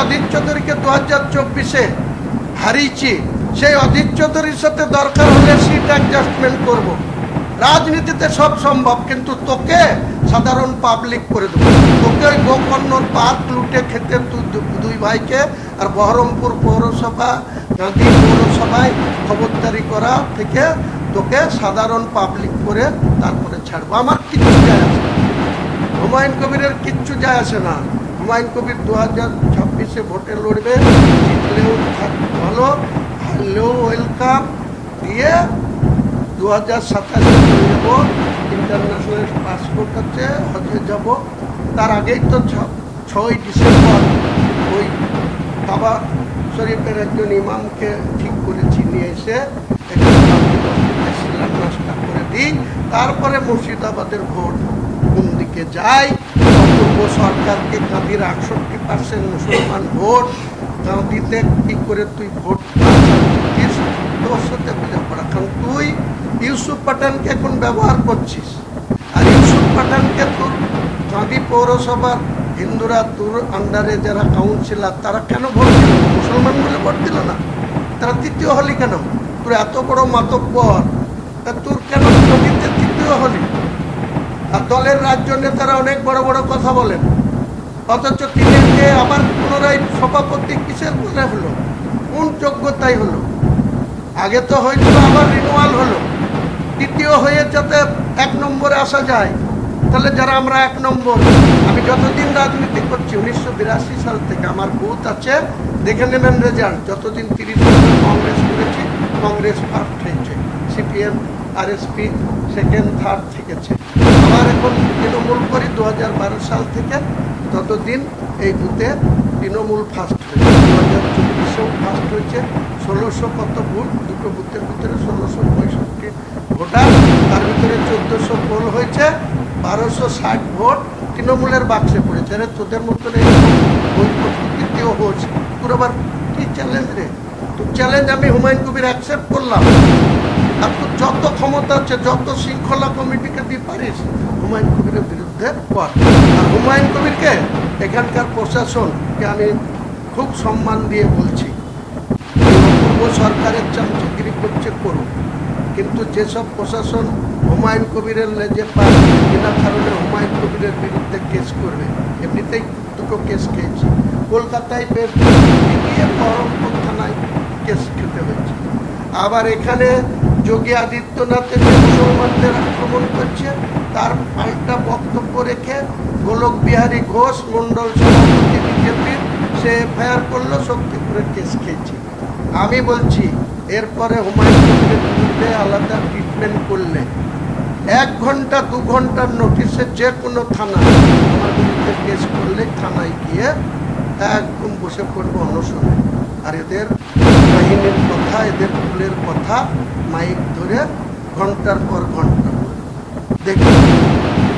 অধীর চৌধুরীকে দু হাজার চব্বিশে হারিয়েছি সেই অধীর চৌধুরীর সাথে দরকার হলে সিট অ্যাডজাস্টমেন্ট করব। রাজনীতিতে সব সম্ভব, কিন্তু তোকে সাধারণ পাবলিক করে দেবো তোকে ওই গোকর্ণর পার্ক লুটে খেতে দুই ভাইকে আর বহরমপুর পৌরসভা, গান্ধী পৌরসভায় খবরদারি করা থেকে তোকে সাধারণ পাবলিক করে তারপরে ছাড়বো আমার কিছু যায় আসে। হুমায়ুন কবিরের কিচ্ছু যায় আসে না হুমায়ুন কবির দু হাজার ছাব্বিশে ভোটে লড়বে। জিতলেও ভালো হারলেও ওয়েলকাম দিয়ে দু হাজার সাতাশে যাব ইন্টারন্যাশনাল পাসপোর্ট আছে হজে যাব। তার আগেই তো ছয় ডিসেম্বর ওই বাবা শরীফের একজন ইমামকে ঠিক করেছি নিয়ে এসে করে দিই। তারপরে মুর্শিদাবাদের ভোট কোন দিকে যায়? অপূর্ব সরকারকে কাঁদির আটষট্টি পার্সেন্ট মুসলমান ভোট কাঁদিতে কি করে তুই ভোট তোর সাথে বোঝাপড়া কারণ তুই ইউসুফ পাঠানকে এখন ব্যবহার করছিস। আর ইউসুফ পাঠানকে তোর কাঁদি পৌরসভার হিন্দুরা তোর আন্ডারে যারা কাউন্সিলর তারা কেন ভোট দিল মুসলমান বলে ভোট দিল না। তারা তৃতীয় হলি কেন? তোর এত বড় মাতব্বর। তা তোর কেন নদীতে তৃতীয় হলি আর দলের রাজ্য নেতারা অনেক বড় বড় কথা বলেন। অথচ তিনকে আবার পুনরায় সভাপতি কিসের করে হলো? কোন যোগ্যতাই হলো? আগে তো হয়েছিল আবার রিনুয়াল হলো। দ্বিতীয় হয়ে যাতে এক নম্বরে আসা যায়, তাহলে যারা আমরা এক নম্বর, আমি যতদিন রাজনীতি করছি, উনিশশো বিরাশি সাল থেকে আমার বুথ আছে, দেখে নেবেন রেজাল্ট যতদিন তিরিশ বছর কংগ্রেস করেছি, কংগ্রেস ফার্স্ট হয়েছে, সিপিএম আরএসপি সেকেন্ড থার্ড থেকেছে। আবার এখন তৃণমূল করি দু হাজার বারো সাল থেকে ততদিন এই বুথে তৃণমূল ফার্স্ট হয়েছে। দু হাজার চব্বিশেও ফার্স্ট হয়েছে। ষোলোশো কত ভোট দুটো বুথের ভিতরে ষোলোশো পঁয়ষট্টি ভোটার। তার ভিতরে চোদ্দোশো পোল হয়েছে। বারোশো ষাট ভোট তৃণমূলের বাক্সে পড়েছে। আরে তোদের মতন এই বই তৃতীয় হোস তোর আবার কি চ্যালেঞ্জ রে? তো চ্যালেঞ্জ আমি হুমায়ুন কবির অ্যাকসেপ্ট করলাম। ক্ষমতা আছে যত শৃঙ্খলা কমিটিকে দিয়ে পারিস, হুমায়ুন কবিরের বিরুদ্ধে কর আর হুমায়ুন কবিরকে এখানকার প্রশাসনকে আমি খুব সম্মান দিয়ে বলছি। পূর্ব সরকারের চামচাগিরি করছে করুক কিন্তু যেসব প্রশাসন হুমায়ুন কবিরের লেজে পায়, বিনা কারণে হুমায়ুন কবিরের বিরুদ্ধে কেস করবে। এমনিতেই দুটো কেস খেয়েছি। কলকাতায় বেশ গিয়ে বহরমপুর থানায় কেস খেতে হয়েছে। আবার এখানে যোগী আদিত্যনাথের মুসলমানদের আক্রমণ করছে। তার পাল্টা বক্তব্য রেখে গোলক বিহারী ঘোষ, মণ্ডল সভাপতি বিজেপির, সে এফআইআর করল, শক্তিপুরের কেস খেয়েছে। আমি বলছি, এরপরে হুমায়ুন বিরুদ্ধে আলাদা ট্রিটমেন্ট করলে। এক ঘণ্টা, দু ঘণ্টার নোটিশে যে কোনো থানা, আমার বিরুদ্ধে কেস করলে থানায় গিয়ে, একদম বসে পড়ব অনশনে। আর এদের কাহিনীর কথা এদের ফুলের কথা মাইক ধরে ঘণ্টার পর ঘণ্টা দেখুন।